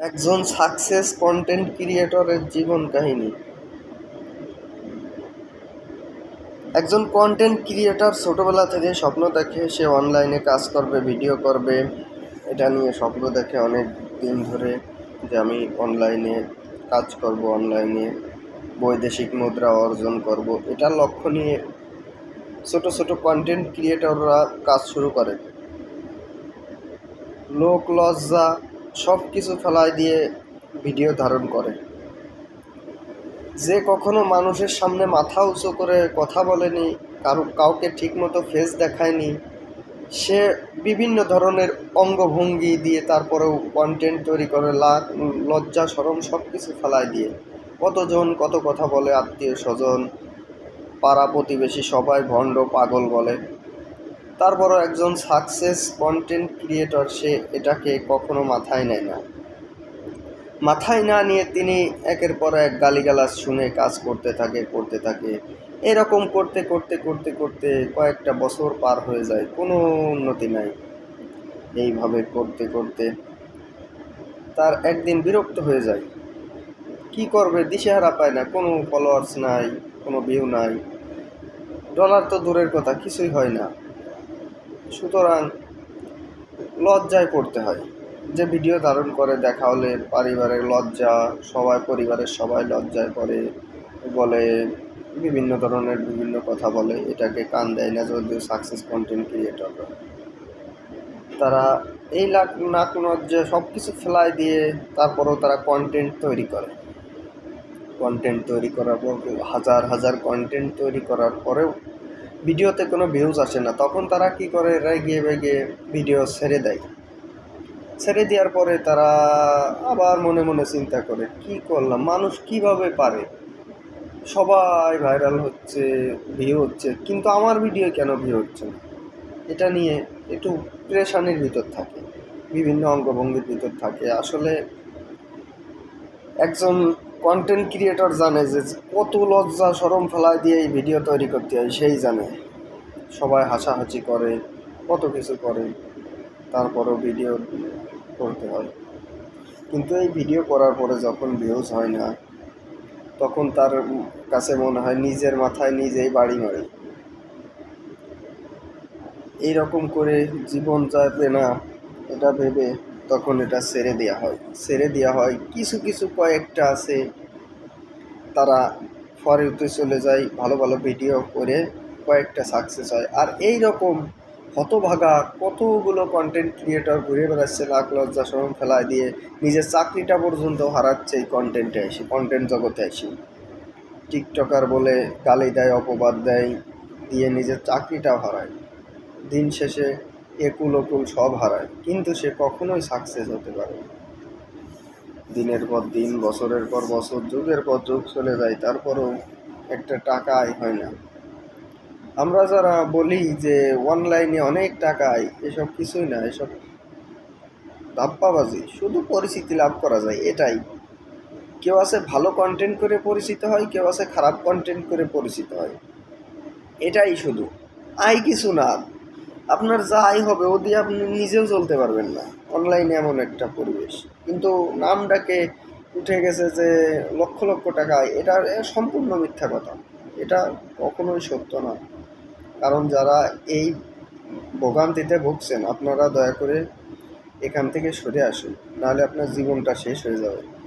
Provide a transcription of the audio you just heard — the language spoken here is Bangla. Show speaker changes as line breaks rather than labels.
একজন সাকসেস কন্টেন্ট ক্রিয়েটরের জীবন কাহিনী। একজন কন্টেন্ট ক্রিয়েটর ছোটবেলা থেকে স্বপ্ন দেখে, সে অনলাইনে কাজ করবে ভিডিও করবে। এটা নিয়ে স্বপ্ন দেখে অনেক দিন ধরে যে আমি অনলাইনে কাজ করব অনলাইনে বৈদেশিক মুদ্রা অর্জন করব। এটা লক্ষ্য নিয়ে ছোট ছোট কন্টেন্ট ক্রিয়েটররা কাজ শুরু করে। লোক লজ্জা সব কিছু ফেলায় দিয়ে ভিডিও ধারণ করে। যে কখনো মানুষের সামনে মাথা উঁচু করে কথা বলেনি, কারও, কাউকে ঠিকমতো ফেস দেখায়নি, সে বিভিন্ন ধরনের অঙ্গভঙ্গি দিয়ে তারপরেও কন্টেন্ট তৈরি করে লজ্জা সরম সব কিছু ফেলায় দিয়ে। কতজন কত কথা বলে আত্মীয় স্বজন পাড়া প্রতিবেশী সবাই ভণ্ড পাগল বলে। তারপরও একজন সাকসেস কন্টেন্ট ক্রিয়েটর, সে এটাকে কখনো মাথায় নেয় না। মাথায় না নিয়ে তিনি একের পর এক গালিগালাজ শুনে কাজ করতে থাকে করতে থাকে। এরকম করতে করতে করতে করতে কয়েকটা বছর পার হয়ে যায়, কোনো উন্নতি নাই। এইভাবে করতে করতে তার একদিন বিরক্ত হয়ে যায়। কি করবে, দিশেহারা পায় না, কোনো ফলোয়ার্স নাই, কোনো ভিউ নাই। ডলার তো দূরের কথা, কিছুই হয় না। সুতরাং লজ্জায় পড়তে হয়। যে ভিডিও ধারণ করে দেখা হলে পরিবারের লজ্জা, সবাই পরিবারের সবাই লজ্জায় পড়ে, বলে বিভিন্ন ধরনের বিভিন্ন কথা বলে, এটাকে কান দেয় না যদিও সাকসেস কন্টেন্ট ক্রিয়েটররা তারা এই নাক লজ্জা সব কিছু ফেলায় দিয়ে তারপরেও তারা কন্টেন্ট তৈরি করে। কন্টেন্ট তৈরি করার পর হাজার হাজার কন্টেন্ট তৈরি করার পরেও ভিডিওতে কোনো ভিউজ আসে না। তখন তারা কি করে? রেগে বেগে ভিডিও ছেড়ে দেয়। ছেড়ে দেওয়ার পরে তারা আবার মনে মনে চিন্তা করে, কি করলাম? মানুষ কীভাবে পারে? সবাই ভাইরাল হচ্ছে ভিউ হচ্ছে। কিন্তু আমার ভিডিও কেন ভিউ হচ্ছে না? এটা নিয়ে একটু প্রেশানির ভিতর থাকে। বিভিন্ন অঙ্গভঙ্গির ভিতর থাকে। আসলে একজন কন্টেন্ট ক্রিয়েটর জানে যে কত লজ্জা সরম ফেলায় দিয়ে এই ভিডিও তৈরি করতে হয়, সেই জানে। সবাই হাসাহাসি করে, কত কিছু করে, তারপরেও ভিডিও করতে হয়। কিন্তু এই ভিডিও করার পরে যখন ভিউজ হয় না, তখন তার কাছে মনে হয় নিজের মাথায় নিজেই বাড়ি মারে। এইরকম করে জীবন যাবে না, এটা ভেবে তখন এটা ছেড়ে দেওয়া হয়। ছেড়ে দেওয়া হয়, কিছু কিছু কয়েকটা আছে। তারা ফরেতে চলে যায়, ভালো ভালো ভিডিও করে কয়েকটা সাকসেস হয়। আর এই রকম হতভাগা কতগুলো কন্টেন্ট ক্রিয়েটর ঘুরে বেড়াচ্ছে, লাখ, লজ্জা সরম ফেলায় দিয়ে নিজের চাকরিটা পর্যন্ত হারাচ্ছে এই কন্টেন্টে এসে কন্টেন্ট জগতে আসি টিকটকার বলে গালি দেয়, অপবাদ দেয়, দিয়ে নিজের চাকরিটাও হারায়। দিন শেষে একুল ওকুল সব হারায়, কিন্তু সে কখনোই সাকসেস হতে পারে। দিনের পর দিন, বছরের পর বছর, যুগের পর যুগ চলে যায়, তারপরেও একটা টাকা আয় হয় না। আমরা যারা বলি যে অনলাইনে অনেক টাকা আয়, এসব কিছুই না, এসব ধাপ্পাবাজি, শুধু পরিচিতি লাভ করা যায়, এটাই। কেউ আছে ভালো কন্টেন্ট করে পরিচিত হয়, কেউ আছে খারাপ কন্টেন্ট করে পরিচিত হয়। এটাই শুধু। আয় কিছু না আপনার যা আয় হবে, ও দিয়ে আপনি নিজেও চলতে পারবেন না। অনলাইনে এমন একটা পরিবেশ। কিন্তু নামটাকে উঠে গেছে যে লক্ষ লক্ষ টাকা এটা সম্পূর্ণ মিথ্যা কথা। এটা কখনোই সত্য না। কারণ যারা এই ভোগান্তিতে ভুগছেন, আপনারা দয়া করে এখান থেকে সরে আসুন। নাহলে আপনার জীবনটা শেষ হয়ে যাবে।